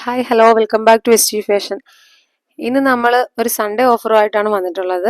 Hi hello welcome back to S fashion ഇന്ന് നമ്മൾ ഒരു സൺഡേ ഓഫറുമായിട്ടാണ് വന്നിട്ടുള്ളത്.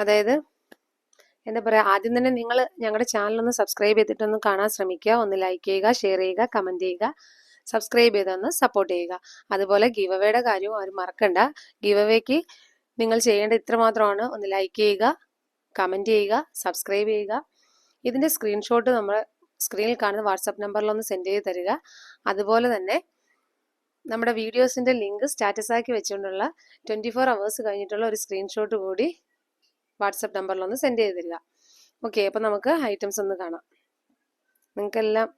അതായത് എന്താ പറയുക ആദ്യം തന്നെ നിങ്ങൾ ഞങ്ങളുടെ ചാനൽ ഒന്ന് സബ്സ്ക്രൈബ് ചെയ്തിട്ടൊന്ന് കാണാൻ ശ്രമിക്കുക. ഒന്ന് ലൈക്ക് ചെയ്യുക ഷെയർ ചെയ്യുക കമന്റ് ചെയ്യുക സബ്സ്ക്രൈബ് ചെയ്തൊന്ന് സപ്പോർട്ട് ചെയ്യുക. അതുപോലെ ഗീവ് അവേയുടെ കാര്യവും ആരും മറക്കണ്ട. ഗീവ് അവേക്ക് നിങ്ങൾ ചെയ്യേണ്ട ഇത്ര മാത്രമാണ്. ഒന്ന് ലൈക്ക് ചെയ്യുക കമന്റ് ചെയ്യുക സബ്സ്ക്രൈബ് ചെയ്യുക. ഇതിന്റെ സ്ക്രീൻഷോട്ട് നമ്മൾ സ്ക്രീനിൽ കാണുന്ന വാട്സപ്പ് നമ്പറിൽ ഒന്ന് സെൻഡ് ചെയ്ത് തരിക. അതുപോലെ തന്നെ നമ്മുടെ വീഡിയോസിന്റെ ലിങ്ക് സ്റ്റാറ്റസ് ആക്കി വെച്ചുകൊണ്ടുള്ള ട്വന്റി ഫോർ അവേഴ്സ് കഴിഞ്ഞിട്ടുള്ള ഒരു സ്ക്രീൻഷോട്ട് കൂടി വാട്സപ്പ് നമ്പറിൽ ഒന്ന് സെൻഡ് ചെയ്ത് തരിക. ഓക്കെ അപ്പം നമുക്ക് ഐറ്റംസ് ഒന്ന് കാണാം. നിങ്ങൾക്കെല്ലാം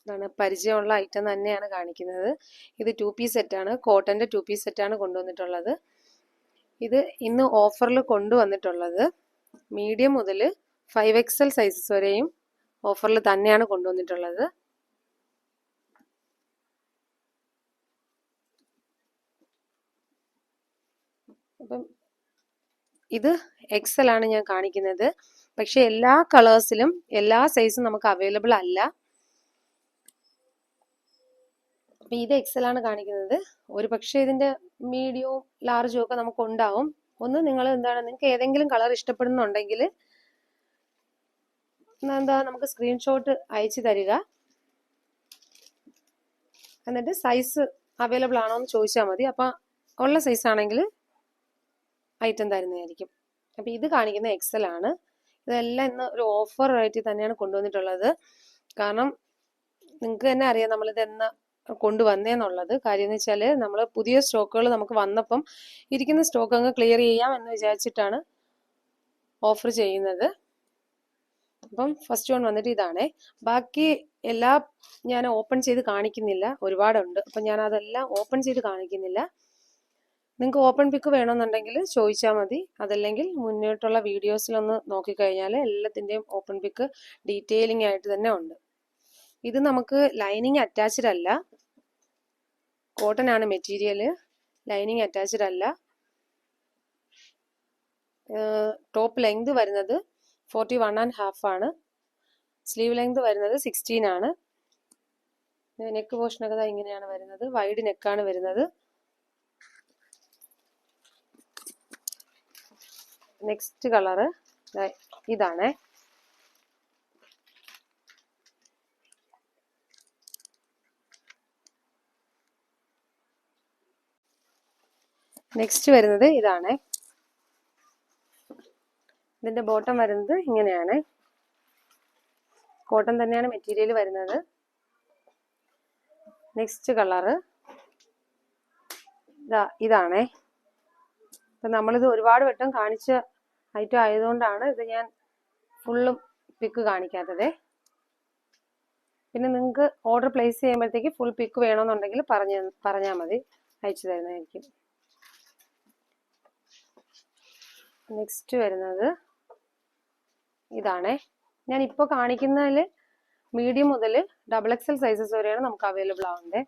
എന്താണ് പരിചയമുള്ള ഐറ്റം തന്നെയാണ് കാണിക്കുന്നത്. ഇത് ടു പീസ് സെറ്റാണ് കോട്ടന്റെ ടു പീസ് സെറ്റാണ് കൊണ്ടുവന്നിട്ടുള്ളത്. ഇത് ഇന്ന് ഓഫറിൽ കൊണ്ടുവന്നിട്ടുള്ളത്. മീഡിയം മുതൽ ഫൈവ് എക്സൽ സൈസസ് വരെയും ഓഫറിൽ തന്നെയാണ് കൊണ്ടുവന്നിട്ടുള്ളത്. അപ്പം ഇത് എക്സൽ ആണ് ഞാൻ കാണിക്കുന്നത്. പക്ഷെ എല്ലാ കളേഴ്സിലും എല്ലാ സൈസും നമുക്ക് അവൈലബിൾ അല്ല. അപ്പം ഇത് എക്സൽ ആണ് കാണിക്കുന്നത്. ഒരു പക്ഷേ ഇതിന്റെ മീഡിയവും ലാർജും ഒക്കെ നമുക്ക് ഉണ്ടാവും. ഒന്ന് നിങ്ങൾ എന്താണ് നിങ്ങൾക്ക് ഏതെങ്കിലും കളർ ഇഷ്ടപ്പെടുന്നുണ്ടെങ്കിൽ എന്താ നമുക്ക് സ്ക്രീൻഷോട്ട് അയച്ചു തരിക. എന്നിട്ട് സൈസ് അവൈലബിൾ ആണോ എന്ന് ചോദിച്ചാൽ മതി. അപ്പം ഉള്ള സൈസ് ആണെങ്കിൽ ഐറ്റം തരുന്നതായിരിക്കും. അപ്പം ഇത് കാണിക്കുന്ന എക്സൽ ആണ്. ഇതെല്ലാം ഇന്ന് ഒരു ഓഫർ ആയിട്ട് തന്നെയാണ് കൊണ്ടുവന്നിട്ടുള്ളത്. കാരണം നിങ്ങൾക്ക് തന്നെ അറിയാം നമ്മളിത് എന്ന് കൊണ്ടുവന്നേന്നുള്ളത്. കാര്യം എന്ന് വെച്ചാൽ നമ്മൾ പുതിയ സ്റ്റോക്കുകൾ നമുക്ക് വന്നപ്പം ഇരിക്കുന്ന സ്റ്റോക്ക് അങ്ങ് ക്ലിയർ ചെയ്യാം എന്ന് വിചാരിച്ചിട്ടാണ് ഓഫർ ചെയ്യുന്നത്. അപ്പം ഫസ്റ്റ് വൺ വന്നിട്ട് ഇതാണ്. ബാക്കി എല്ലാ ഞാൻ ഓപ്പൺ ചെയ്ത് കാണിക്കുന്നില്ല. ഒരുപാടുണ്ട്. അപ്പം ഞാൻ അതെല്ലാം ഓപ്പൺ ചെയ്ത് കാണിക്കുന്നില്ല. നിങ്ങൾക്ക് ഓപ്പൺ പിക്ക് വേണമെന്നുണ്ടെങ്കിൽ ചോദിച്ചാൽ മതി. അതല്ലെങ്കിൽ മുന്നോട്ടുള്ള വീഡിയോസിലൊന്ന് നോക്കിക്കഴിഞ്ഞാൽ എല്ലാത്തിന്റെയും ഓപ്പൺ പിക്ക് ഡീറ്റെയിലിംഗ് ആയിട്ട് തന്നെ ഉണ്ട്. ഇത് നമുക്ക് ലൈനിങ് അറ്റാച്ച്ഡ് അല്ല. കോട്ടൺ ആണ് മെറ്റീരിയൽ ലൈനിങ് അറ്റാച്ച്ഡ് അല്ല. ടോപ്പ് ലെങ്ത് വരുന്നത് ഫോർട്ടി വൺ ആൻഡ് ഹാഫ് ആണ്. സ്ലീവ് ലെങ്ത് വരുന്നത് സിക്സ്റ്റീൻ ആണ്. നെക്ക് പോർഷനൊക്കെ ഇങ്ങനെയാണ് വരുന്നത്. വൈഡ് നെക്കാണ് വരുന്നത്. Next colour ഇതാണേ. നെക്സ്റ്റ് വരുന്നത് ഇതാണ്. ഇതിന്റെ ബോട്ടം വരുന്നത് ഇങ്ങനെയാണ്. കോട്ടൺ തന്നെയാണ് മെറ്റീരിയൽ വരുന്നത്. നെക്സ്റ്റ് കളറ് ഇതാ ഇതാണേ. അപ്പം നമ്മളിത് ഒരുപാട് വട്ടം കാണിച്ച ഐറ്റം ആയതുകൊണ്ടാണ് ഇത് ഞാൻ ഫുള്ളും പിക്ക് കാണിക്കാത്തത്. പിന്നെ നിങ്ങൾക്ക് ഓർഡർ പ്ലേസ് ചെയ്യുമ്പോഴത്തേക്ക് ഫുൾ പിക്ക് വേണമെന്നുണ്ടെങ്കിൽ പറഞ്ഞ പറഞ്ഞാൽ മതി. അയച്ചു തരുന്നതായിരിക്കും. നെക്സ്റ്റ് വരുന്നത് ഇതാണേ. ഞാൻ ഇപ്പോൾ കാണിക്കുന്നതിൽ മീഡിയം മുതൽ ഡബിൾ എക്സൽ സൈസസ് വരെയാണ് നമുക്ക് അവൈലബിൾ ആവുന്നത്.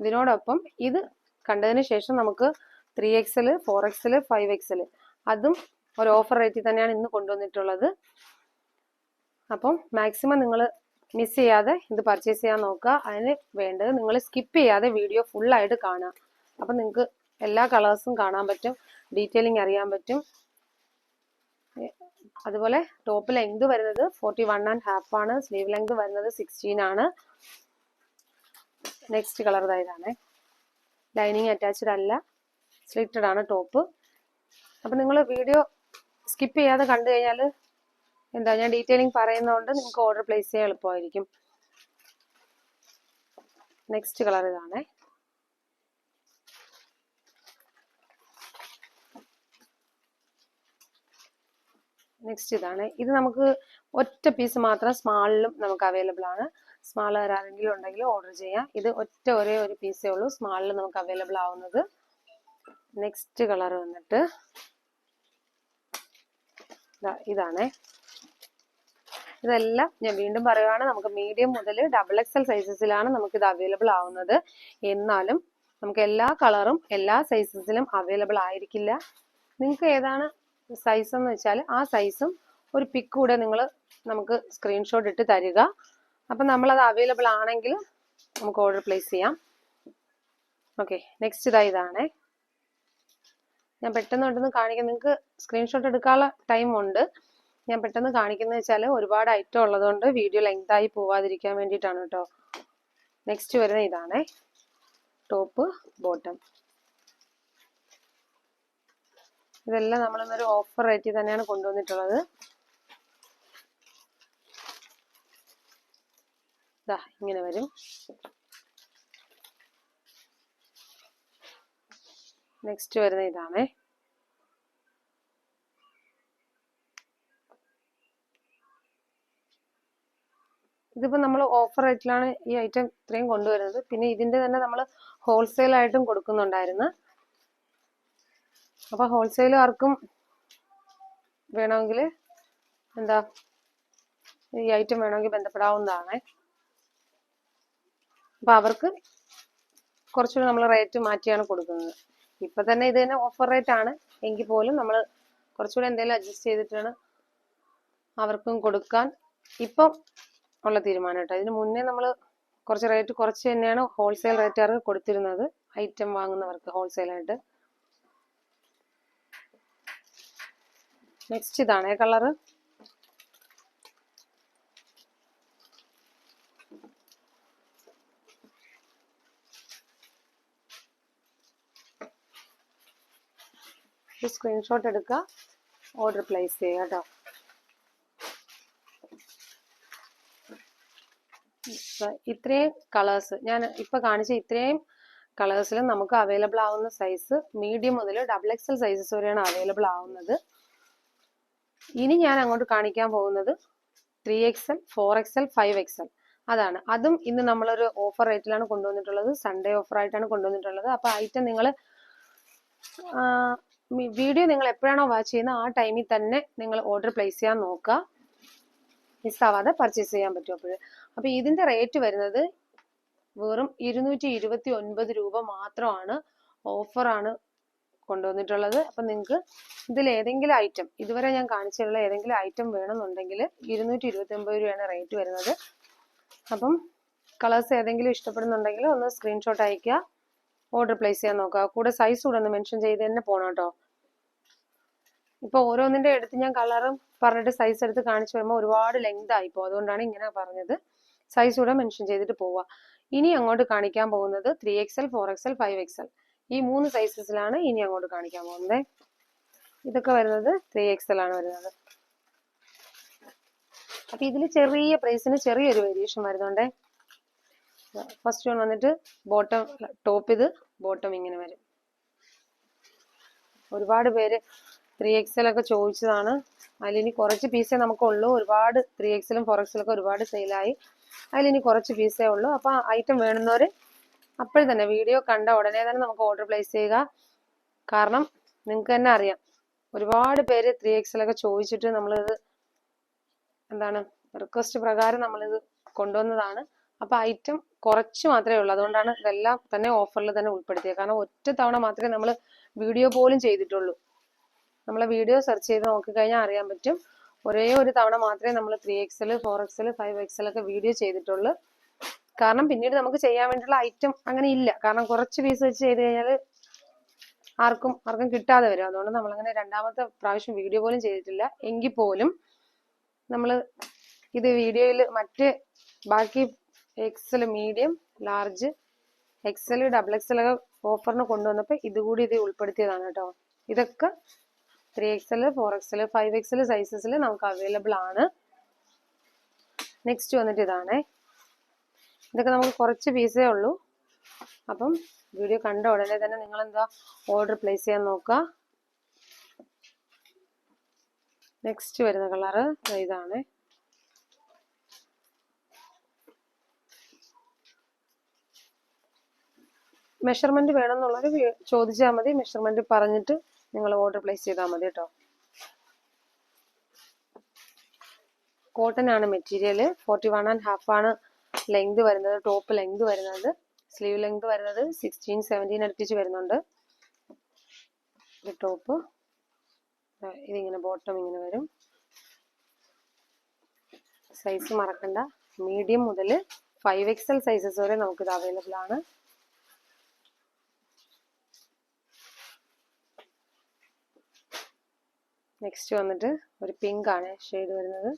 ഇതിനോടൊപ്പം ഇത് കണ്ടതിന് ശേഷം നമുക്ക് three XL four XL five XL അതും ഒരു ഓഫർ റേറ്റിൽ തന്നെയാണ് ഇന്ന് കൊണ്ടുവന്നിട്ടുള്ളത്. അപ്പം മാക്സിമം നിങ്ങൾ മിസ് ചെയ്യാതെ ഇത് പർച്ചേസ് ചെയ്യാൻ നോക്കുക. അതിന് വേണ്ടത് നിങ്ങൾ സ്കിപ്പ് ചെയ്യാതെ വീഡിയോ ഫുള്ളായിട്ട് കാണുക. അപ്പം നിങ്ങൾക്ക് എല്ലാ കളേഴ്സും കാണാൻ പറ്റും ഡീറ്റെയിലിംഗ് അറിയാൻ പറ്റും. അതുപോലെ ടോപ്പ് ലെങ്ത് വരുന്നത് ഫോർട്ടി വൺ ആൻഡ് ഹാഫ് ആണ്. സ്ലീവ് ലെങ്ത് വരുന്നത് സിക്സ്റ്റീൻ ആണ്. നെക്സ്റ്റ് കളർ ഇതാണ്. ലൈനിങ് അറ്റാച്ച്ഡ് അല്ല. സ്ലിറ്റഡ് ആണ് ടോപ്പ് അപ്പം നിങ്ങൾ വീഡിയോ സ്കിപ്പ് ചെയ്യാതെ കണ്ടു കഴിഞ്ഞാൽ എന്താ ഞാൻ ഡീറ്റെയിലിംഗ് പറയുന്നതുകൊണ്ട് നിങ്ങൾക്ക് ഓർഡർ പ്ലേസ് ചെയ്യാൻ എളുപ്പമായിരിക്കും. Next colour ഇതാണേ. നെക്സ്റ്റ് ഇതാണ്. ഇത് നമുക്ക് ഒറ്റ പീസ് മാത്രം സ്മാളിലും നമുക്ക് അവൈലബിൾ ആണ്. സ്മാൾ ആരെങ്കിലും ഉണ്ടെങ്കിൽ ഓർഡർ ചെയ്യാം. ഇത് ഒറ്റ ഒരേ ഒരു പീസേ ഉള്ളൂ. സ്മാളിൽ നമുക്ക് അവൈലബിൾ ആവുന്നത്. നെക്സ്റ്റ് കളർ വന്നിട്ട് ഇതാണ്. ഇതെല്ലാം ഞാൻ വീണ്ടും പറയുകയാണ് നമുക്ക് മീഡിയം മുതൽ ഡബിൾ എക്സൽ സൈസസിലാണ് നമുക്ക് ഇത് അവൈലബിൾ ആവുന്നത്. എന്നാലും നമുക്ക് എല്ലാ കളറും എല്ലാ സൈസസിലും അവൈലബിൾ ആയിരിക്കില്ല. നിങ്ങൾക്ക് ഏതാണ് സൈസ് എന്ന് വെച്ചാൽ ആ സൈസും ഒരു പിക്ക് കൂടെ നിങ്ങൾ നമുക്ക് സ്ക്രീൻഷോട്ട് ഇട്ട് തരിക. അപ്പം നമ്മളത് അവൈലബിൾ ആണെങ്കിൽ നമുക്ക് ഓർഡർ പ്ലേസ് ചെയ്യാം. ഓക്കെ നെക്സ്റ്റ് ഇതാ ഇതാണേ. ഞാൻ പെട്ടെന്ന് പെട്ടെന്ന് കാണിക്കാം. നിങ്ങൾക്ക് സ്ക്രീൻഷോട്ട് എടുക്കാനുള്ള ടൈം ഉണ്ട്. ഞാൻ പെട്ടെന്ന് കാണിക്കുന്നത് വെച്ചാൽ ഒരുപാട് ഐറ്റം ഉള്ളതുകൊണ്ട് വീഡിയോ ലെങ്ത് ആയി പോവാതിരിക്കാൻ വേണ്ടിയിട്ടാണ് കേട്ടോ. നെക്സ്റ്റ് വരുന്നത് ഇതാണേ. ടോപ്പ് ബോട്ടം ഇതെല്ലാം നമ്മൾ ഇന്നൊരു ഓഫർ റേറ്റിൽ തന്നെയാണ് കൊണ്ടുവന്നിട്ടുള്ളത്. ഇതാ ഇങ്ങനെ വരും. നെക്സ്റ്റ് വരുന്ന ഇതാണേ. ഇതിപ്പോൾ നമ്മൾ ഓഫർ റേറ്റിലാണ് ഈ ഐറ്റം ഇത്രയും കൊണ്ടുവരുന്നത്. പിന്നെ ഇതിന്റെ തന്നെ നമ്മൾ ഹോൾസെയിൽ ആയിട്ടും കൊടുക്കുന്നുണ്ടായിരുന്നു ഹോൾസെയിൽ ആർക്കും വേണമെങ്കിൽ എന്താ ഈ ഐറ്റം വേണമെങ്കിൽ ബന്ധപ്പെടാവുന്നതാണ്. അപ്പൊ അവർക്ക് കുറച്ചുകൂടി നമ്മൾ റേറ്റ് മാറ്റിയാണ് കൊടുക്കുന്നത്. ഇപ്പൊ തന്നെ ഇത് തന്നെ ഓഫർ റേറ്റ് ആണ്. എങ്കിൽ പോലും നമ്മൾ കുറച്ചുകൂടി എന്തെങ്കിലും അഡ്ജസ്റ്റ് ചെയ്തിട്ടാണ് അവർക്കും കൊടുക്കാൻ ഇപ്പം ഉള്ള തീരുമാനം കേട്ടോ. ഇതിന് മുന്നേ നമ്മൾ കുറച്ച് റേറ്റ് കുറച്ച് തന്നെയാണ് ഹോൾസെയിൽ റേറ്റുകാർക്ക് കൊടുത്തിരുന്നത്. ഐറ്റം വാങ്ങുന്നവർക്ക് ഹോൾസെയിലായിട്ട് നെക്സ്റ്റ് ഇതാണ് കളറ് സ്ക്രീൻഷോട്ട് എടുക്കുക ഓർഡർ പ്ലേസ് ചെയ്യുക കേട്ടോ ഇത്രയും കളേഴ്സ് ഞാൻ ഇപ്പൊ കാണിച്ച ഇത്രയും കളേഴ്സിൽ നമുക്ക് അവൈലബിൾ ആവുന്ന സൈസ് മീഡിയം മുതൽ ഡബിൾ എക്സൽ സൈസസ് വരെയാണ് അവൈലബിൾ ആവുന്നത്. ഇനി ഞാൻ അങ്ങോട്ട് കാണിക്കാൻ പോകുന്നത് three XL four XL five XL അതാണ്. അതും ഇന്ന് നമ്മളൊരു ഓഫർ റേറ്റിലാണ് കൊണ്ടുവന്നിട്ടുള്ളത്. സൺഡേ ഓഫർ ആയിട്ടാണ് കൊണ്ടുവന്നിട്ടുള്ളത്. അപ്പൊ ഐറ്റം നിങ്ങൾ വീഡിയോ നിങ്ങൾ എപ്പോഴാണോ വാച്ച് ചെയ്യുന്നത് ആ ടൈമിൽ തന്നെ നിങ്ങൾ ഓർഡർ പ്ലേസ് ചെയ്യാൻ നോക്കുക. മിസ്സാവാതെ പർച്ചേസ് ചെയ്യാൻ പറ്റും അപ്പോൾ അപ്പൊ ഇതിന്റെ റേറ്റ് വരുന്നത് വെറും ഇരുന്നൂറ്റി ഇരുപത്തി ഒൻപത് രൂപ മാത്രമാണ് ഓഫറാണ് കൊണ്ടുവന്നിട്ടുള്ളത്. അപ്പം നിങ്ങൾക്ക് ഇതിൽ ഏതെങ്കിലും ഐറ്റം ഇതുവരെ ഞാൻ കാണിച്ചിട്ടുള്ള ഏതെങ്കിലും ഐറ്റം വേണമെന്നുണ്ടെങ്കിൽ ഇരുന്നൂറ്റി ഇരുപത്തി ഒമ്പത് രൂപയാണ് റേറ്റ് വരുന്നത്. അപ്പം കളേഴ്സ് ഏതെങ്കിലും ഇഷ്ടപ്പെടുന്നുണ്ടെങ്കിൽ ഒന്ന് സ്ക്രീൻഷോട്ട് അയക്കുക ഓർഡർ പ്ലേസ് ചെയ്യാൻ നോക്കുക. കൂടെ സൈസ് കൂടെ ഒന്ന് മെൻഷൻ ചെയ്ത് തന്നെ പോകണം കേട്ടോ ഇപ്പൊ ഓരോന്നിന്റെ എടുത്ത് ഞാൻ കളറും പറഞ്ഞിട്ട് സൈസ് എടുത്ത് കാണിച്ചു വരുമ്പോൾ ഒരുപാട് ലെങ്ത് ആയിപ്പോ അതുകൊണ്ടാണ് ഇങ്ങനെ പറഞ്ഞത്. സൈസ് കൂടെ മെൻഷൻ ചെയ്തിട്ട് പോവുക. ഇനി അങ്ങോട്ട് കാണിക്കാൻ പോകുന്നത് three XL four XL five XL ഈ മൂന്ന് സൈസസിലാണ് ഇനി അങ്ങോട്ട് കാണിക്കാൻ പോകുന്നത്. ഇതൊക്കെ വരുന്നത് ത്രീ എക്സൽ ആണ് വരുന്നത്. അപ്പൊ ഇതിൽ ചെറിയ പ്രൈസിന് ചെറിയൊരു വേരിയേഷൻ വരുന്നുണ്ട്. ഫസ്റ്റ് വൺ വന്നിട്ട് ബോട്ടം ടോപ്പ് ഇത് ബോട്ടം ഇങ്ങനെ വരും. ഒരുപാട് പേര് ത്രീ എക്സൽ ഒക്കെ ചോദിച്ചതാണ്. അതിലിനി കുറച്ച് പീസേ നമുക്ക് നമുക്കുള്ളൂ. ഒരുപാട് ത്രീ എക്സലും ഫോർ എക്സലൊക്കെ ഒരുപാട് സെയിലായി അതിലിനി കുറച്ച് പീസേ ഉള്ളൂ. അപ്പൊ ഐറ്റം വേണമെന്നവർ അപ്പോൾ തന്നെ വീഡിയോ കണ്ട ഉടനെ തന്നെ നമുക്ക് ഓർഡർ പ്ലേസ് ചെയ്യുക. കാരണം നിങ്ങൾക്ക് തന്നെ അറിയാം. ഒരുപാട് പേര് ത്രീ എക്സിലൊക്കെ ചോദിച്ചിട്ട് നമ്മളിത് എന്താണ് റിക്വസ്റ്റ് പ്രകാരം നമ്മളിത് കൊണ്ടുവന്നതാണ്. അപ്പൊ ഐറ്റം കുറച്ച് മാത്രമേ ഉള്ളൂ. അതുകൊണ്ടാണ് ഇതെല്ലാം തന്നെ ഓഫറിൽ തന്നെ ഉൾപ്പെടുത്തിയത്. കാരണം ഒറ്റ തവണ മാത്രമേ നമ്മൾ വീഡിയോ പോലും ചെയ്തിട്ടുള്ളൂ. നമ്മളെ വീഡിയോ സെർച്ച് ചെയ്ത് നോക്കിക്കഴിഞ്ഞാൽ അറിയാൻ പറ്റും. ഒരേ ഒരു തവണ മാത്രമേ നമ്മൾ three XL four XL five XL ഒക്കെ വീഡിയോ ചെയ്തിട്ടുള്ളൂ. കാരണം പിന്നീട് നമുക്ക് ചെയ്യാൻ വേണ്ടിയുള്ള ഐറ്റം അങ്ങനെ ഇല്ല. കാരണം കുറച്ച് പീസ് വെച്ച് ചെയ്ത് കഴിഞ്ഞാൽ ആർക്കും ആർക്കും കിട്ടാതെ വരും. അതുകൊണ്ട് നമ്മൾ അങ്ങനെ രണ്ടാമത്തെ പ്രാവശ്യം വീഡിയോ പോലും ചെയ്തിട്ടില്ല. എങ്കിൽ പോലും നമ്മൾ ഇത് വീഡിയോയിൽ മറ്റ് ബാക്കി XL medium large XL double XL ഒക്കെ ഓഫറിന് കൊണ്ടുവന്നപ്പോൾ ഇതുകൂടി ഇത് ഉൾപ്പെടുത്തിയതാണ് കേട്ടോ. ഇതൊക്കെ three XL four XL five XL സൈസസിൽ നമുക്ക് അവൈലബിൾ ആണ്. നെക്സ്റ്റ് വന്നിട്ട് ഇതാണ്. ഇതൊക്കെ നമുക്ക് കുറച്ച് പീസേ ഉള്ളൂ. അപ്പം വീഡിയോ കണ്ട ഉടനെ തന്നെ നിങ്ങൾ എന്താ ഓർഡർ പ്ലേസ് ചെയ്യാൻ നോക്കുക. നെക്സ്റ്റ് വരുന്ന കളറ് ഇതാണ്. മെഷർമെന്റ് വേണമെന്നുള്ളവർ ചോദിച്ചാൽ മതി. മെഷർമെന്റ് പറഞ്ഞിട്ട് നിങ്ങൾ ഓർഡർ പ്ലേസ് ചെയ്താൽ മതി കേട്ടോ. കോട്ടൺ ആണ് material forty one and half ആണ് ലെങ്ത് വരുന്നത് ടോപ്പ് ലെങ്ത് വരുന്നത് സ്ലീവ് ലെങ്ത് വരുന്നത് സിക്സ്റ്റീൻ സെവന്റീൻ അടുപ്പിച്ച് വരുന്നുണ്ട്. ടോപ്പ് ഇതിങ്ങനെ ബോട്ടം ഇങ്ങനെ വരും. സൈസ് മറക്കണ്ട. മീഡിയം മുതൽ ഫൈവ് എക്സൽ സൈസസ് വരെ നമുക്കിത് അവൈലബിൾ ആണ്. നെക്സ്റ്റ് വന്നിട്ട് ഒരു പിങ്ക് ആണ് ഷെയ്ഡ് വരുന്നത്.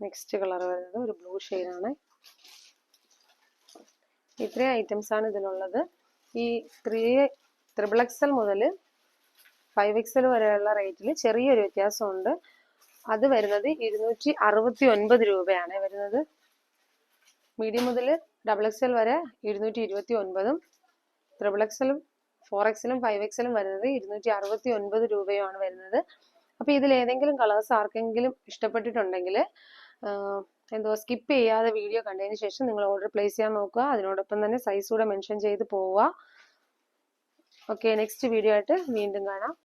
നെക്സ്റ്റ് കളർ വരുന്നത് ഒരു ബ്ലൂ ആണ്. ഇത്രയും ഐറ്റംസ് ആണ് ഇതിലുള്ളത്. ഈ ത്രീ ത്രിബിൾ എക്സൽ മുതൽ ഫൈവ് എക്സൽ വരെയുള്ള റേറ്റിൽ ചെറിയൊരു വ്യത്യാസമുണ്ട്. അത് വരുന്നത് ഇരുന്നൂറ്റി അറുപത്തി ഒൻപത് രൂപയാണ്. വരുന്നത് മീഡിയം മുതൽ ഡബിൾ എക്സൽ വരെ ഇരുന്നൂറ്റി ഇരുപത്തി ഒൻപതും ത്രിബിൾ എക്സലും ഫോർ എക്സലും ഫൈവ് എക്സലും വരുന്നത് ഇരുന്നൂറ്റി അറുപത്തി ഒൻപത് രൂപയുമാണ് വരുന്നത്. അപ്പോൾ ഇതിൽ ഏതെങ്കിലും കളേഴ്സ് ആർക്കെങ്കിലും ഇഷ്ടപ്പെട്ടിട്ടുണ്ടെങ്കിൽ എന്തോ സ്കിപ്പ് ചെയ്യാതെ വീഡിയോ കണ്ടതിന് ശേഷം നിങ്ങൾ ഓർഡർ പ്ലേസ് ചെയ്യാൻ നോക്കുക. അതിനോടൊപ്പം തന്നെ സൈസ് കൂടെ മെൻഷൻ ചെയ്ത് പോവുക. ഓക്കെ നെക്സ്റ്റ് വീഡിയോ ആയിട്ട് വീണ്ടും കാണാം.